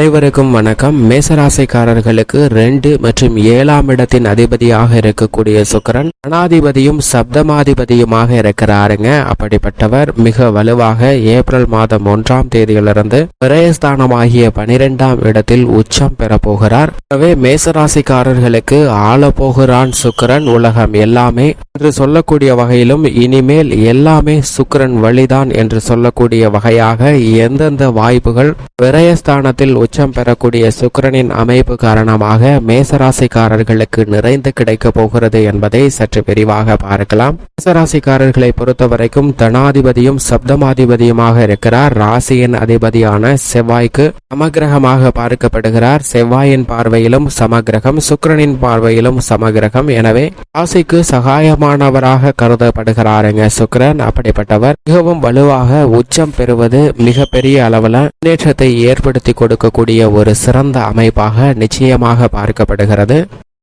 அனைவருக்கும் வணக்கம். மேசராசிக்காரர்களுக்கு ரெண்டு மற்றும் ஏழாம் இடத்தின் அதிபதியாக இருக்கக்கூடிய சுக்கிரன் அனாதிபதியும் சப்தமாதிபதியுமாக இருக்கிறாருங்க. அப்படிப்பட்டவர் மிக வலுவாக ஏப்ரல் மாதம் ஒன்றாம் தேதியிலிருந்து விரயஸ்தானமாகிய பனிரெண்டாம் இடத்தில் உச்சம் பெறப்போகிறார் எனவே மேசராசிக்காரர்களுக்கு ஆளப்போகிறான் சுக்கிரன். உலகம் எல்லாமே என்று சொல்லக்கூடிய வகையிலும் இனிமேல் எல்லாமே சுக்கிரன் வழிதான் என்று சொல்லக்கூடிய வகையாக எந்தெந்த வாய்ப்புகள் விரயஸ்தானத்தில் உச்சம் பெறக்கூடிய சுக்கரனின் அமைப்பு காரணமாக மேசராசிக்காரர்களுக்கு நிறைந்து கிடைக்க போகிறது என்பதை சற்று விரிவாக பார்க்கலாம். மேசராசிக்காரர்களை பொறுத்தவரைக்கும் தனாதிபதியும் சப்தமாதிபதியுமாக இருக்கிறார். ராசியின் அதிபதியான செவ்வாய்க்கு சமகிரகமாக பார்க்கப்படுகிறார். செவ்வாயின் பார்வையிலும் சமகிரகம் சுக்கிரனின் பார்வையிலும் சமகிரகம். எனவே ராசிக்கு சகாயமானவராக கருதப்படுகிறாருங்க சுக்கிரன். அப்படிப்பட்டவர் மிகவும் வலுவாக உச்சம் பெறுவது மிகப்பெரிய அளவுல முன்னேற்றத்தை ஏற்படுத்தி கொடுக்கக்கூடிய இருக்கக்கூடிய ஒரு சிறந்த அமைப்பாக நிச்சயமாக பார்க்கப்படுகிறது.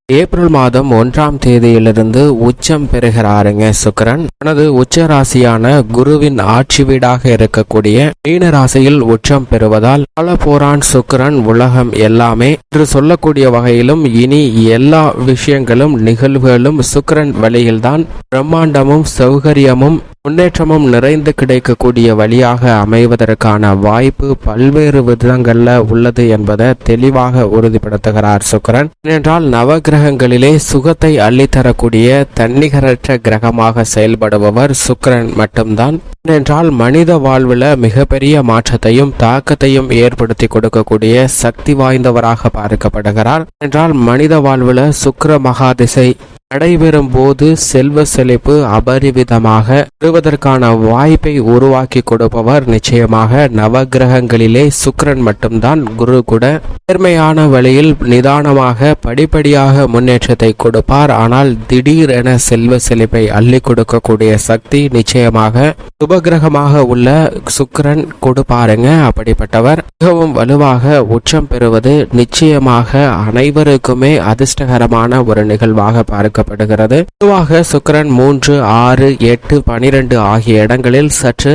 ஏப்ரல் மாதம் ஒன்றாம் தேதியிலிருந்து உச்சம் பெறுகிறாருங்க சுக்கரன். தனது உச்ச ராசியான குருவின் ஆட்சி வீடாக இருக்கக்கூடிய மீன ராசியில் உச்சம் பெறுவதால் பல போரான் சுக்கரன் உலகம் எல்லாமே என்று சொல்லக்கூடிய வகையிலும் இனி எல்லா விஷயங்களும் நிகழ்வுகளும் சுக்கரன் வழியில்தான் பிரம்மாண்டமும் சௌகரியமும் முன்னேற்றமும் நிறைந்து கிடைக்கக்கூடிய வழியாக அமைவதற்கான வாய்ப்பு பல்வேறு விதங்கள்ல உள்ளது என்பதை தெளிவாக உறுதிப்படுத்துகிறார் சுக்கிரன். ஏனென்றால் நவகிரகங்களிலே சுகத்தை அள்ளித்தரக்கூடிய தன்னிகரற்ற கிரகமாக செயல்படுபவர் சுக்கரன் மட்டும்தான். ஏனென்றால் மனித வாழ்வில் மிகப்பெரிய மாற்றத்தையும் தாக்கத்தையும் ஏற்படுத்தி கொடுக்கக்கூடிய சக்தி வாய்ந்தவராக பார்க்கப்படுகிறார். என்றால் மனித வாழ்வில் சுக்கிர மகாதிசை நடைபெறும் போது செல்வ செழிப்பு அபரிவிதமாக பெறுவதற்கான வாய்ப்பை உருவாக்கி கொடுப்பவர் நிச்சயமாக நவகிரகங்களிலே சுக்கரன் மட்டும்தான். குரு கூட நேர்மையான வழியில் நிதானமாக படிப்படியாக முன்னேற்றத்தை கொடுப்பார். ஆனால் திடீரென செல்வ செழிப்பை அள்ளி கொடுக்கக்கூடிய சக்தி நிச்சயமாக சுபகிரகமாக உள்ள சுக்கரன் கொடுப்பாருங்க. அப்படிப்பட்டவர் மிகவும் வலுவாக உச்சம் பெறுவது நிச்சயமாக அனைவருக்குமே அதிர்ஷ்டகரமான ஒரு நிகழ்வாக பார்க்கப்படுகிறது பொதுவாக சுக்கரன் மூன்று ஆறு எட்டு பனிரெண்டு ஆகிய இடங்களில் சற்று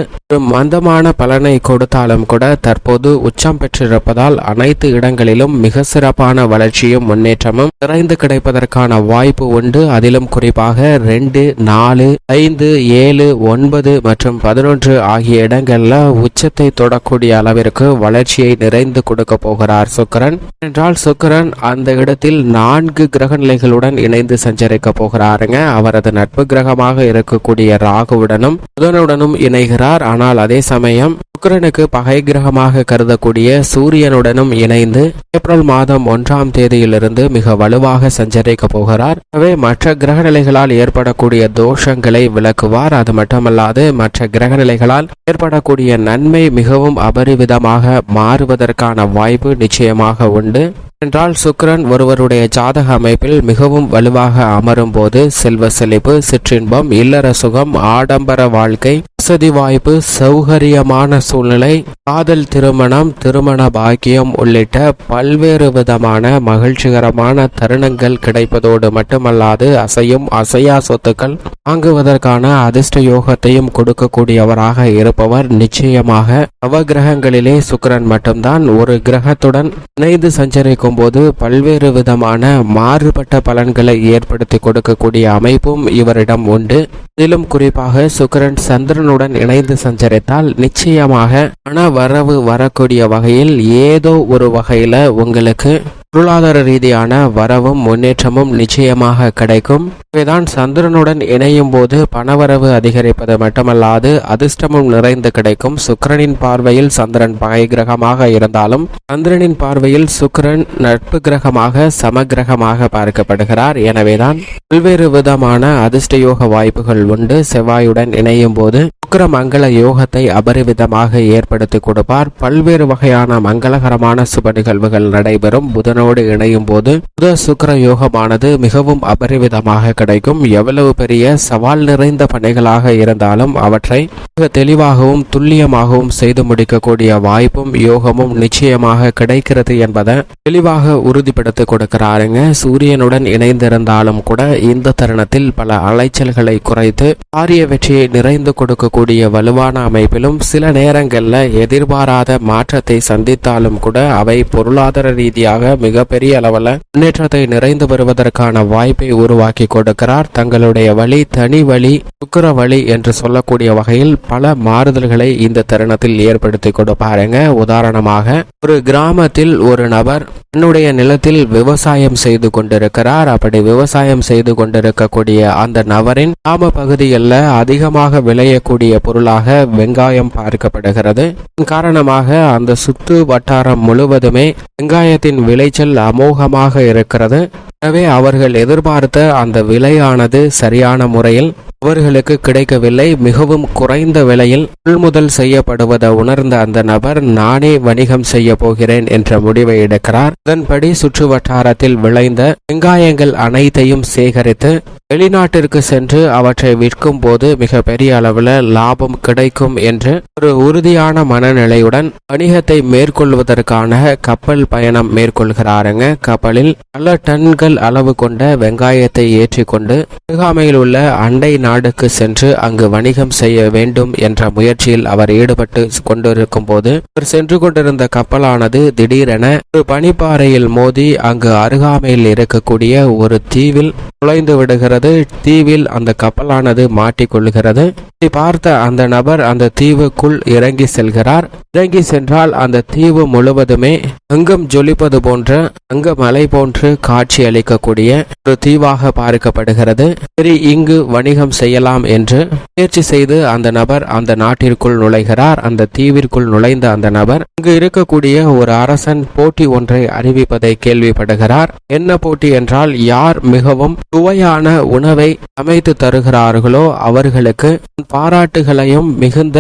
மந்தமான பலனை கொடுத்தாலும் கூட தற்போது உச்சம் பெற்றிருப்பதால் அனைத்து இடங்களிலும் மிக சிறப்பான வளர்ச்சியும் முன்னேற்றமும் நிறைந்து கிடைப்பதற்கான வாய்ப்பு உண்டு. அதிலும் குறிப்பாக ரெண்டு நாலு ஐந்து ஏழு ஒன்பது மற்றும் பதினொன்று ஆகிய இடங்கள்ல உச்சத்தை தொடக்கூடிய அளவிற்கு வளர்ச்சியை நிறைந்து கொடுக்க போகிறார் சுக்கிரன். என்றால் சுக்கிரன் அந்த இடத்தில் நான்கு கிரக நிலைகளுடன் இணைந்து இருக்க போகிறாருங்க. அவரது நட்பு கிரகமாக இருக்கக்கூடிய ராகுவுடனும் புதனுடனும் இணைகிறார். ஆனால் அதே சமயம் சுக்கரனுக்கு பகை கிரகமாக கருதக்கூடிய சூரியனுடனும் இணைந்து ஏப்ரல் மாதம் ஒன்றாம் தேதியிலிருந்து மிக வலுவாக சஞ்சரிக்க போகிறார். எனவே மற்ற கிரக நிலைகளால் ஏற்படக்கூடிய தோஷங்களை விளக்குவார். அது மட்டுமல்லாது மற்ற கிரக நிலைகளால் ஏற்படக்கூடிய நன்மை மிகவும் அபரிவிதமாக மாறுவதற்கான வாய்ப்பு நிச்சயமாக உண்டு. என்றால் சுக்கரன் ஒருவருடைய ஜாதக அமைப்பில் மிகவும் வலுவாக அமரும் போது செல்வ செழிப்பு சிற்றின்பம் இல்லற சுகம் ஆடம்பர வாழ்க்கை வசதி வாய்ப்பு சௌகரியமான சூழ்நிலை காதல் திருமணம் திருமண பாக்கியம் உள்ளிட்ட பல்வேறு விதமான மகிழ்ச்சிகரமான தருணங்கள் கிடைப்பதோடு மட்டுமல்லாது அசையும் அசையா சொத்துக்கள் வாங்குவதற்கான அதிர்ஷ்ட யோகத்தையும் கொடுக்கக்கூடியவராக இருப்பவர் நிச்சயமாக நவகிரகங்களிலே சுக்கிரன் மட்டும்தான். ஒரு கிரகத்துடன் இணைந்து சஞ்சரிக்கும் போது பல்வேறு விதமான மாறுபட்ட பலன்களை ஏற்படுத்தி கொடுக்கக்கூடிய அமைப்பும் இவரிடம் உண்டு. அதிலும் குறிப்பாக சுக்கரன் சந்திரனுடன் இணைந்து சஞ்சரித்தால் நிச்சயமாக பண வரவு வரக்கூடிய வகையில் ஏதோ ஒரு வகையில உங்களுக்கு பொருளாதார ரீதியான வரவும் முன்னேற்றமும் நிச்சயமாக கிடைக்கும். இவைதான் சந்திரனுடன் இணையும் போது பணவரவு அதிகரிப்பது மட்டுமல்லாது அதிர்ஷ்டமும் நிறைந்து கிடைக்கும். சுக்கிரனின் பார்வையில் சந்திரன் பகை கிரகமாக இருந்தாலும் சந்திரனின் பார்வையில் சுக்கரன் நட்பு கிரகமாக சமகிரகமாக பார்க்கப்படுகிறார். எனவேதான் பல்வேறு விதமான அதிர்ஷ்ட யோக வாய்ப்புகள் உண்டு. செவ்வாயுடன் இணையும் போது சுக்கர மங்கள யோகத்தை அபரிவிதமாக ஏற்படுத்தி கொடுப்பார். பல்வேறு வகையான மங்களகரமான சுப நிகழ்வுகள் நடைபெறும். புதனோடு இணையும் போது புத சுக்கர யோகமானது மிகவும் அபரிவிதமாக கிடைக்கும். எவ்வளவு பெரிய சவால் நிறைந்த பணிகளாக இருந்தாலும் அவற்றை மிக தெளிவாகவும் துல்லியமாகவும் செய்து முடிக்கக்கூடிய வாய்ப்பும் யோகமும் நிச்சயமாக கிடைக்கிறது என்பதை தெளிவாக உறுதிப்படுத்தி கொடுக்கிறாருங்க. சூரியனுடன் இணைந்திருந்தாலும் கூட இந்த தருணத்தில் பல அலைச்சல்களை குறைத்து காரிய வெற்றியை நிறைந்து கொடுக்கக்கூடிய இருக்கக்கூடிய வலுவான அமைப்பிலும் சில நேரங்களில் எதிர்பாராத மாற்றத்தை சந்தித்தாலும் கூட அவை பொருளாதார ரீதியாக மிகப்பெரிய அளவில் முன்னேற்றத்தை நிறைந்து வருவதற்கான வாய்ப்பை உருவாக்கி கொடுக்கிறார். தங்களுடைய வழி தனி வழி சுக்கர வழி என்று சொல்லக்கூடிய வகையில் பல மாறுதல்களை இந்த தருணத்தில் ஏற்படுத்தி கொடுப்பாருங்க உதாரணமாக ஒரு கிராமத்தில் ஒரு நபர் தன்னுடைய நிலத்தில் விவசாயம் செய்து கொண்டிருக்கிறார். அப்படி விவசாயம் செய்து கொண்டிருக்கக்கூடிய அந்த நபரின் கிராம பகுதிகளில் அதிகமாக விளையக்கூடிய பொருளாக வெங்காயம் பார்க்கப்படுகிறது. இதன் காரணமாக அந்த சுற்று வட்டாரம் முழுவதுமே வெங்காயத்தின் விளைச்சல் அமோகமாக இருக்கிறது. எனவே அவர்கள் எதிர்பார்த்த அந்த விலையானது சரியான முறையில் அவர்களுக்கு கிடைக்கவில்லை. மிகவும் குறைந்த விலையில் கொள்முதல் செய்யப்படுவதை உணர்ந்த அந்த நபர் நானே வணிகம் செய்ய போகிறேன் என்ற முடிவை எடுக்கிறார். அதன்படி சுற்று வட்டாரத்தில் விளைந்த வெங்காயங்கள் அனைத்தையும் சேகரித்து வெளிநாட்டிற்கு சென்று அவற்றை விற்கும் போது மிக பெரிய அளவில் லாபம் கிடைக்கும் என்று ஒரு உறுதியான மனநிலையுடன் வணிகத்தை மேற்கொள்வதற்கான கப்பல் பயணம் மேற்கொள்கிறாருங்க. கப்பலில் பல டன்கள் அளவு கொண்ட வெங்காயத்தை ஏற்றிக்கொண்டு அருகாமையில் உள்ள அண்டை நாடுக்கு சென்று அங்கு வணிகம் செய்ய வேண்டும் என்ற முயற்சியில் அவர் ஈடுபட்டு கொண்டிருக்கும் போது அவர் சென்று கொண்டிருந்த கப்பலானது திடீரென ஒரு பனிப்பாறையில் மோதி அங்கு அருகாமையில் இருக்கக்கூடிய ஒரு தீவில் நுழைந்து விடுகிறது. தீவில் அந்த கப்பலானது மாட்டிக்கொள்கிறது. இதை பார்த்த அந்த நபர் அந்த தீவுக்குள் இறங்கி செல்கிறார். இறங்கி சென்றால் அந்த தீவு முழுவதுமே அங்கம் ஜொலிப்பது போன்ற அங்க மலை போன்று காட்சி அளிக்கக்கூடிய ஒரு தீவாக பார்க்கப்படுகிறது. சரி இங்கு வணிகம் செய்யலாம் என்று முயற்சி செய்து அந்த நபர் அந்த நாட்டிற்குள் நுழைகிறார். அந்த தீவிற்குள் நுழைந்த அந்த நபர் அங்கு இருக்கக்கூடிய ஒரு அரசன் போட்டி ஒன்றை அறிவிப்பதை கேள்விப்படுகிறார். என்ன போட்டி என்றால் யார் மிகவும் சுவையான உணவை அமைத்து தருகிறார்களோ அவர்களுக்கு பாராட்டுகளையும் மிகுந்த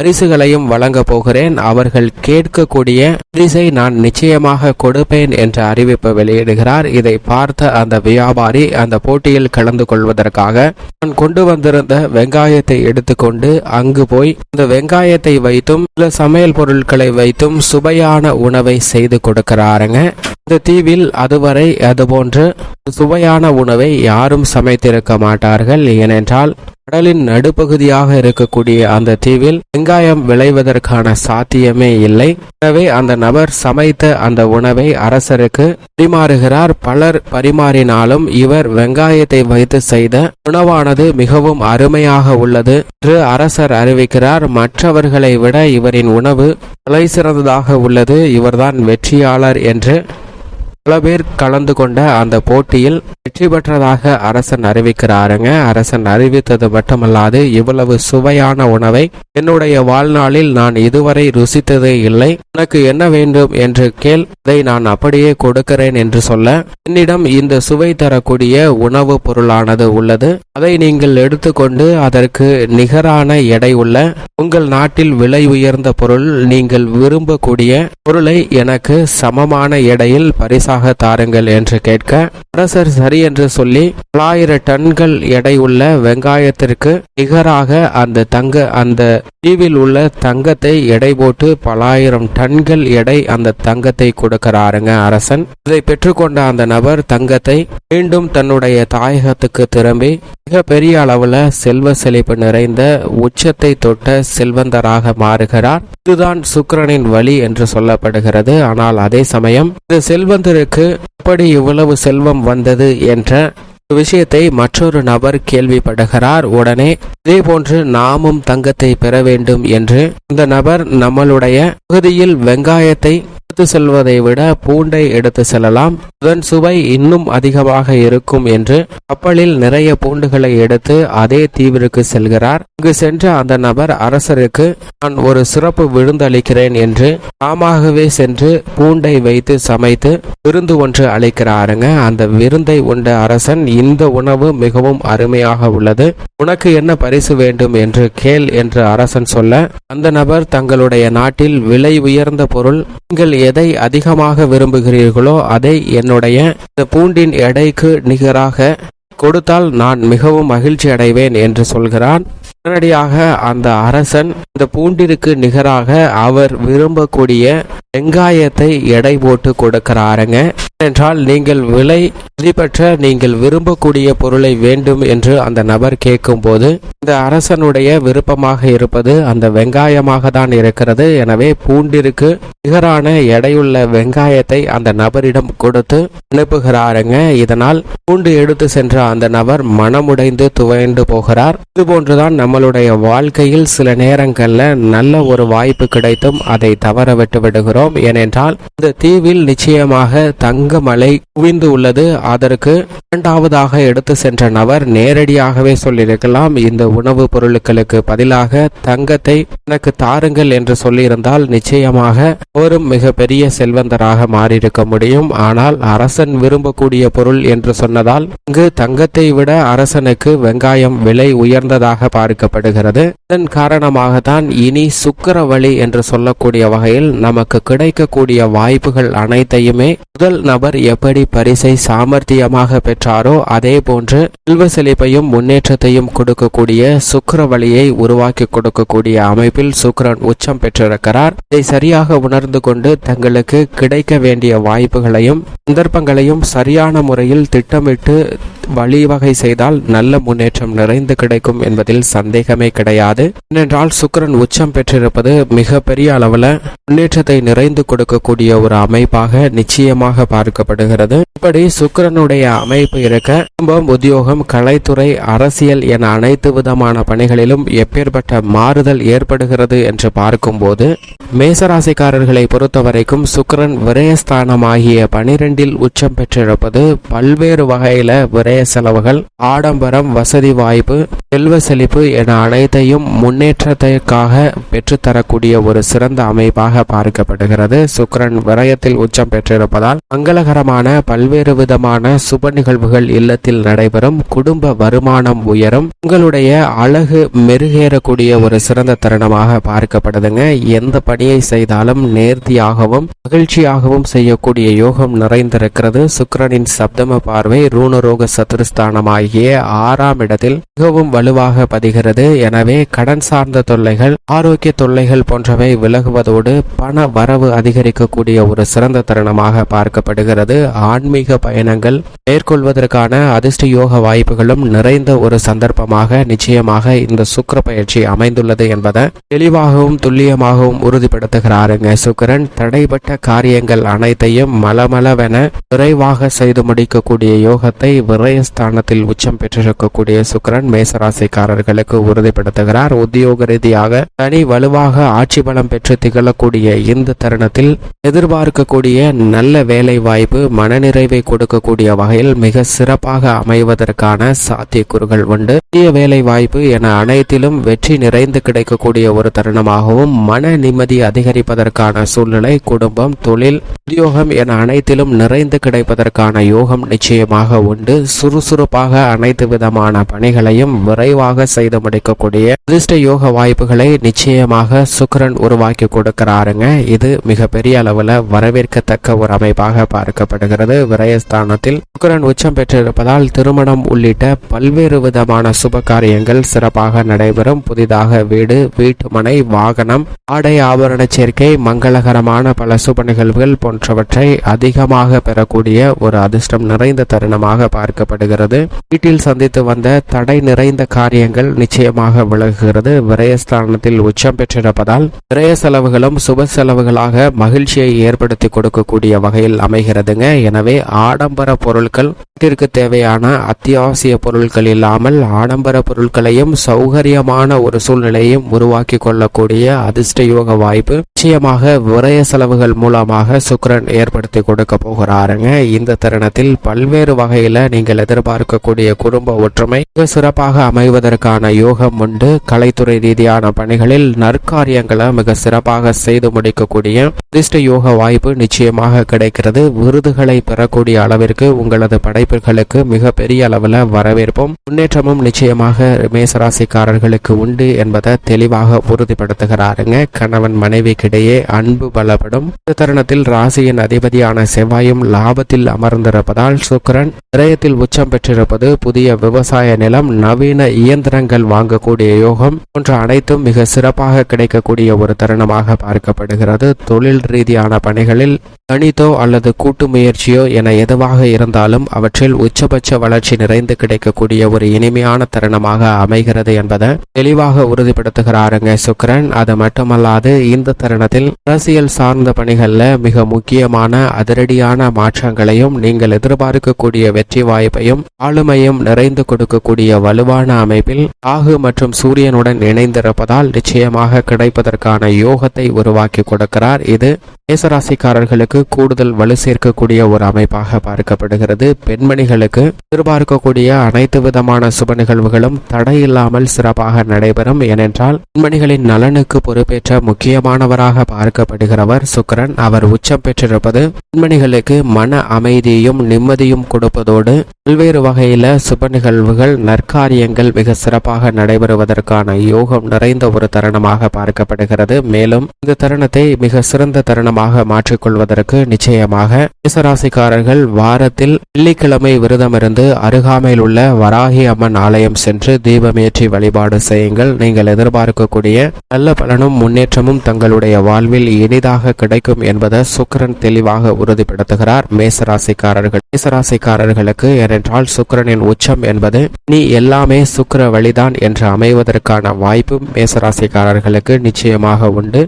பரிசுகளையும் வழங்க போகிறேன். அவர்கள் கேட்கக்கூடிய பரிசை நான் நிச்சயமாக கொடுப்பேன் என்ற அறிவிப்பு வெளியிடுகிறார். இதை பார்த்த அந்த வியாபாரி அந்த போட்டியில் கலந்து கொள்வதற்காக நான் கொண்டு வந்திருந்த வெங்காயத்தை எடுத்துக்கொண்டு அங்கு போய் அந்த வெங்காயத்தை வைத்தும் சில சமையல் பொருட்களை வைத்தும் சுவையான உணவை செய்து கொடுக்கிறாருங்க. இந்த தீவில் அதுவரை அதுபோன்று சுவையான உணவை யாரும் சமைத்திருக்க மாட்டார்கள். ஏனென்றால் கடலின் நடுப்பகுதியாக இருக்கக்கூடிய அந்த தீவில் வெங்காயம் விளைவதற்கான சாத்தியமே இல்லை. எனவே அந்த நபர் சமைத்த அந்த உணவை அரசருக்கு பரிமாறுகிறார். பலர் பரிமாறினாலும் இவர் வெங்காயத்தை வைத்து செய்த உணவானது மிகவும் அருமையாக உள்ளது என்று அரசர் அறிவிக்கிறார். மற்றவர்களை விட இவரின் உணவு தலை சிறந்ததாக உள்ளது. இவர்தான் வெற்றியாளர் என்று பல பேர் கலந்து கொண்ட அந்த போட்டியில் வெற்றி பெற்றதாக அரசன் அறிவிக்கிறாருங்க. அரசன் அறிவித்தது மட்டுமல்லாது இவ்வளவு சுவையான உணவை என்னுடைய வாழ்நாளில் நான் இதுவரை ருசித்ததே இல்லை. உனக்கு என்ன வேண்டும் என்று கேள் அதை நான் அப்படியே கொடுக்கிறேன் என்று சொல்ல என்னிடம் இந்த சுவை தரக்கூடிய உணவு பொருளானது உள்ளது. அதை நீங்கள் எடுத்துக்கொண்டு அதற்கு நிகரான எடை உள்ள உங்கள் நாட்டில் விலை உயர்ந்த பொருள் நீங்கள் விரும்பக்கூடிய பொருளை எனக்கு சமமான எடையில் பரிசாக தாருங்கள் என்று கேட்க அரசர் சரி என்று சொல்லி பலாயிரம் டன்கள் எடை உள்ள வெங்காயத்திற்கு நிகராக அந்த தங்க அந்த தீவில் உள்ள தங்கத்தை எடை போட்டு பலாயிரம் டன்கள் எடை அந்த தங்கத்தை கொடுக்கிறாருங்க அரசன். இதை பெற்றுக்கொண்ட அந்த நபர் தங்கத்தை மீண்டும் தன்னுடைய தாயகத்துக்கு திரும்பி மிக பெரிய அளவுல செல்வ செழிப்பு நிறைந்த உச்சத்தை தொட்ட செல்வந்தராக மாறுகிறார். இதுதான் சுக்கரனின் வழி என்று சொல்லப்படுகிறது. ஆனால் அதே சமயம் இந்த செல்வந்தருக்கு எப்படி இவ்வளவு செல்வம் வந்தது என்ற விஷயத்தை மற்றொரு நபர் கேள்விப்படுகிறார். உடனே இதே போன்று நாமும் தங்கத்தை பெற வேண்டும் என்று இந்த நபர் நம்மளுடைய பகுதியில் வெங்காயத்தை எடுத்து செல்வதை விட பூண்டை எடுத்து செல்லலாம். அதன் சுவை இன்னும் அதிகமாக இருக்கும் என்று கப்பலில் நிறைய பூண்டுகளை எடுத்து அதே தீவிற்கு செல்கிறார். அங்கு சென்ற அந்த நபர் அரசருக்கு நான் ஒரு சிறப்பு விருந்தளிக்கிறேன் என்று தாமாகவே சென்று பூண்டை வைத்து சமைத்து விருந்து ஒன்று அளிக்கிறாருங்க. அந்த விருந்தை உண்ட அரசன் இந்த உணவு மிகவும் அருமையாக உள்ளது. உனக்கு என்ன பரிசு வேண்டும்? என்று கேள் என்று அரசன் சொல்ல அந்த நபர் தங்களுடைய நாட்டில் விலை உயர்ந்த பொருள் நீங்கள் எதை அதிகமாக விரும்புகிறீர்களோ அதை என்னுடைய இந்த பூண்டின் எடைக்கு நிகராக கொடுத்தால் நான் மிகவும் மகிழ்ச்சி அடைவேன் என்று சொல்கிறான். உடனடியாக அந்த அரசன் இந்த பூண்டிற்கு நிகராக அவர் விரும்பக்கூடிய வெங்காயத்தை எடை போட்டு கொடுக்கிறாருங்க. என்றால் நீங்கள் விலை மதிப்பற்ற நீங்கள் விரும்பக்கூடிய பொருளை வேண்டும் என்று அந்த நபர் கேட்கும்போது இந்த அரசனுடைய விருப்பமாக இருப்பது அந்த வெங்காயமாக தான் இருக்கிறது. எனவே பூண்டிற்கு நிகரான எடையுள்ள வெங்காயத்தை அந்த நபரிடம் கொடுத்து அனுப்புகிறாருங்க. இதனால் பூண்டு எடுத்து சென்ற அந்த நபர் மனமுடைந்து துவைண்டு போகிறார். இதுபோன்றுதான் நம்மளுடைய வாழ்க்கையில் சில நேரங்களில் நல்ல ஒரு வாய்ப்பு கிடைத்தும் அதை தவற விட்டு விடுகிறோம். ஏனென்றால் இந்த தீவில் நிச்சயமாக தங்க மலை குவிந்து உள்ளது. அதற்கு இரண்டாவதாக எடுத்து சென்ற நபர் நேரடியாகவே சொல்லியிருக்கலாம் இந்த உணவுப் பொருட்களுக்கு பதிலாக தங்கத்தை எனக்கு தாருங்கள் என்று சொல்லியிருந்தால் நிச்சயமாக அவரும் மிகப்பெரிய செல்வந்தராக மாறியிருக்க முடியும். ஆனால் அரசன் விரும்பக்கூடிய பொருள் என்று சொன்னதால் இங்கு தங்கத்தை விட அரசனுக்கு வெங்காயம் விலை உயர்ந்ததாக பார்க்கப்படுகிறது. இதன் காரணமாக தான் இனி சுக்கரவழி என்று சொல்லக்கூடிய வகையில் நமக்கு கிடைக்கக்கூடிய வாய்ப்புகள் அனைத்தையுமே முதல் நபர் எப்படி பரிசை சாமர்த்தியமாக பெற்றாரோ அதே போன்று செல்வ செழிப்பையும் முன்னேற்றத்தையும் கொடுக்கக்கூடிய சுக்கர வழியை உருவாக்கி கொடுக்கக்கூடிய அமைப்பில் சுக்கரன் உச்சம் பெற்றிருக்கிறார். இதை சரியாக உணர்ந்து கொண்டு தங்களுக்கு கிடைக்க வேண்டிய வாய்ப்புகளையும் சந்தர்ப்பங்களையும் சரியான முறையில் திட்டமிட்டு வழிவகை செய்தால் நல்ல முன்னேற்றம் நிறைந்து கிடைக்கும் என்பதில் சந்தேகமே கிடையாது. ஏனென்றால் சுக்கரன் உச்சம் பெற்றிருப்பது மிகப்பெரிய அளவில் முன்னேற்றத்தை நிறைந்து கொடுக்கக்கூடிய ஒரு அமைப்பாக நிச்சயமாக பார்க்கப்படுகிறது. இப்படி சுக்கரனுடைய அமைப்பு இருக்க குடும்பம் உத்தியோகம் கலைத்துறை அரசியல் என அனைத்து விதமான பணிகளிலும் எப்பேற்பட்ட மாறுதல் ஏற்படுகிறது என்று பார்க்கும்போது மேசராசிக்காரர்களை பொறுத்தவரைக்கும் சுக்கரன் விரயஸ்தானமாகிய பனிரெண்டில் உச்சம் பெற்றிருப்பது பல்வேறு வகையில விரய செலவுகள் ஆடம்பரம் வசதி வாய்ப்பு செல்வ செழிப்பு என அனைத்தையும் முன்னேற்றத்திற்காக பெற்றுத்தரக்கூடிய ஒரு சிறந்த அமைப்பாக பார்க்கப்படுகிறது. சுக்கரன் விரயத்தில் உச்சம் பெற்றிருப்பதால் மங்களகரமான பல்வேறு விதமான சுப நிகழ்வுகள் இல்லத்தில் நடைபெறும். குடும்ப வருமானம் உயரும். உங்களுடைய அழகு மெருகேறக்கூடிய ஒரு சிறந்த தருணமாக பார்க்கப்படுதுங்க. எந்த பணியை செய்தாலும் நேர்த்தியாகவும் மகிழ்ச்சியாகவும் செய்யக்கூடிய யோகம் நிறைந்திருக்கிறது. சுக்கிரனின் சப்தம பார்வை ரூணரோக சத்துருஸ்தானமாகிய ஆறாம் இடத்தில் மிகவும் வலுவாக பதிகிறது. எனவே கடன் சார்ந்த தொல்லைகள் ஆரோக்கிய தொல்லைகள் போன்றவை விலகுவதோடு பண வரவு அதிகரிக்கக்கூடிய ஒரு சிறந்த தருணமாக பார்க்கப்படுகிறது. ஆன்மீக பயணங்கள் மேற்கொள்வதற்கான அதிர்ஷ்ட யோக வாய்ப்புகளும் நிறைந்த ஒரு சந்தர்ப்பமாக நிச்சயமாக இந்த சுக்கிர பயிற்சி அமைந்துள்ளது என்பதை தெளிவாகவும் துல்லியமாகவும் உறுதிப்படுத்துகிறாருங்க சுக்கிரன். தடைப்பட்ட காரியங்கள் அனைத்தையும் மலமளவென விரைவாக செய்து முடிக்கக்கூடிய யோகத்தை விரயஸ்தானத்தில் உச்சம் பெற்றிருக்கக்கூடிய சுக்கிரன் மேசராசிக்காரர்களுக்கு உறுதிப்படுத்துகிறார். உத்தியோக ரீதியாக தனி வலுவாக ஆட்சி பலம் பெற்று திகழக்கூடிய இந்த தருணத்தில் எதிர்பார்க்கக்கூடிய நல்ல வேலை வாய்ப்பு மனநிறைவை கொடுக்கக்கூடிய வகையில் மிக சிறப்பாக அமைவதற்கான சாத்தியக்கூறுகள் உண்டு. புதிய வேலை வாய்ப்பு என அனைத்திலும் வெற்றி நிறைந்து கிடைக்கக்கூடிய ஒரு தருணமாகவும் மன நிம்மதி அதிகரிப்பதற்கான சூழ்நிலை குடும்பம் தொழில் உத்தியோகம் என அனைத்திலும் நிறைந்து கிடைப்பதற்கான யோகம் நிச்சயமாக உண்டு. சுறுசுறுப்பாக அனைத்து விதமான பணிகளையும் விரைவாக செய்து முடிக்கக்கூடிய அதிர்ஷ்ட யோக வாய்ப்புகளை நிச்சயமாக சுக்கரன் உருவாக்கி கொடுக்கிறாருங்க. இது மிகப்பெரிய அளவுல வரவேற்கத்தக்க ஒரு அமைப்பாக பார்க்கப்படுகிறது. விரயஸ்தானத்தில் சுக்கரன் உச்சம் பெற்றிருப்பதால் திருமணம் உள்ளிட்ட பல்வேறு விதமான சுப காரியங்கள் சிறப்பாக நடைபெறும். புதிதாக வீடு வீட்டுமனை வாகனம் ஆடை ஆபரண சேர்க்கை மங்களகரமான பல சுப நிகழ்வுகள் போன்றவற்றை அதிகமாக பெறக்கூடிய ஒரு அதிர்ஷ்டம் நிறைந்த தருணமாக பார்க்கப்படுகிறது வீட்டில் சந்தித்து வந்த தடை நிறைந்த காரியங்கள் நிச்சயமாக விலகுகிறது. விரயஸ்தானத்தில் உச்சம் பெற்றிருப்பதால் விரய செலவுகளும் சுப செலவுகளாக மகிழ்ச்சியை ஏற்படுத்தி கொடுக்கக்கூடிய வகையில் அமைகிறதுங்க. எனவே ஆடம்பர பொருட்கள் வீட்டிற்கு தேவையான அத்தியாவசிய பொருட்கள் இல்லாமல் ஆடம்பர பொருட்களையும் சௌகரியமான ஒரு சூழ்நிலையும் உருவாக்கி கொள்ளக்கூடிய அதிர்ஷ்ட யோக வாய்ப்பு நிச்சயமாக விரய செலவுகள் மூலமாக சுக்கரன் ஏற்படுத்தி கொடுக்க போகிறாருங்க. இந்த தருணத்தில் பல்வேறு வகையில நீங்கள் எதிர்பார்க்கக்கூடிய குடும்ப ஒற்றுமை மிக சிறப்பாக அமைவதற்கான யோகம் உண்டு. கலைத்துறை ரீதியான பணிகளில் நற்காரியங்களை மிக சிறப்பாக செய்து முடிக்கக்கூடிய அதிர்ஷ்ட யோக வாய்ப்பு நிச்சயமாக கிடைக்கிறது. விருதுகளை பெறக்கூடிய அளவிற்கு உங்களது படைப்புகளுக்கு மிகப்பெரிய அளவில் வரவேற்பும் முன்னேற்றமும் நிச்சயமாக மேசராசிக்காரர்களுக்கு உண்டு என்பதை தெளிவாக உறுதிப்படுத்துகிறாருங்க. கணவன் மனைவிக்கிடையே அன்பு பலப்படும். இந்த தருணத்தில் ராசியின் அதிபதியான செவ்வாயும் லாபத்தில் அமர்ந்திருப்பதால் சுக்கிரன் உச்ச உச்சம் பெற்றிருப்பது புதிய விவசாய நிலம் நவீன இயந்திரங்கள் வாங்கக்கூடிய யோகம் போன்ற அனைத்தும் மிக சிறப்பாக கிடைக்கக்கூடிய ஒரு தருணமாக பார்க்கப்படுகிறது. தொழில் ரீதியான பணிகளில் தனித்தோ அல்லது கூட்டு முயற்சியோ என எதுவாக இருந்தாலும் அவற்றில் உச்சபட்ச வளர்ச்சி நிறைந்து கிடைக்கக்கூடிய ஒரு இனிமையான தருணமாக அமைகிறது என்பதை தெளிவாக உறுதிப்படுத்துகிறாருங்க சுக்கிரன். அது மட்டுமல்லாது இந்த தருணத்தில் அரசியல் சார்ந்த பணிகள்ல மிக முக்கியமான அதிரடியான மாற்றங்களையும் நீங்கள் எதிர்பார்க்கக்கூடிய வெற்றி வாய்ப்பையும் ஆளுமையும் நிறைந்து கொடுக்கக்கூடிய வலுவான அமைப்பில் ராகு மற்றும் சூரியனுடன் இணைந்திருப்பதால் நிச்சயமாக கிடைப்பதற்கான யோகத்தை உருவாக்கி கொடுக்கிறார். இது மேசராசிக்காரர்களுக்கு கூடுதல் வலு சேர்க்கக்கூடிய ஒரு அமைப்பாக பார்க்கப்படுகிறது. பெண்மணிகளுக்கு எதிர்பார்க்கக்கூடிய அனைத்து விதமான சுப நிகழ்வுகளும் தடையில்லாமல் சிறப்பாக நடைபெறும். ஏனென்றால் பெண்மணிகளின் நலனுக்கு பொறுப்பேற்ற முக்கியமானவராக பார்க்கப்படுகிறவர் சுக்கிரன். அவர் உச்சம் பெற்றிருப்பது பெண்மணிகளுக்கு மன அமைதியும் நிம்மதியும் கொடுப்பதோடு பல்வேறு வகையில சுப நிகழ்வுகள் நற்காரியங்கள் மிக சிறப்பாக நடைபெறுவதற்கான யோகம் நிறைந்த ஒரு தருணமாக பார்க்கப்படுகிறது. மேலும் இந்த தருணத்தை மிக சிறந்த தருணமாக மாற்றிக்கொள்வதற்கு நிச்சயமாக மேசராசிக்காரர்கள் வாரத்தில் வெள்ளிக்கிழமை விரதமிருந்து அருகாமையில் உள்ள வராகி அம்மன் ஆலயம் சென்று தீபமேற்றி வழிபாடு செய்யுங்கள். நீங்கள் எதிர்பார்க்கக்கூடிய நல்ல பலனும் முன்னேற்றமும் தங்களுடைய வாழ்வில் இனிதாக கிடைக்கும் என்பதை சுக்கரன் தெளிவாக உறுதிப்படுத்துகிறார். மேசராசிக்காரர்கள் மேசராசிக்காரர்களுக்கு ஏனென்றால் சுக்கரனின் உச்சம் என்பது நீ எல்லாமே சுக்கர வழிதான் என்று அமைவதற்கான வாய்ப்பும் மேசராசிக்காரர்களுக்கு நிச்சயமாக உண்டு.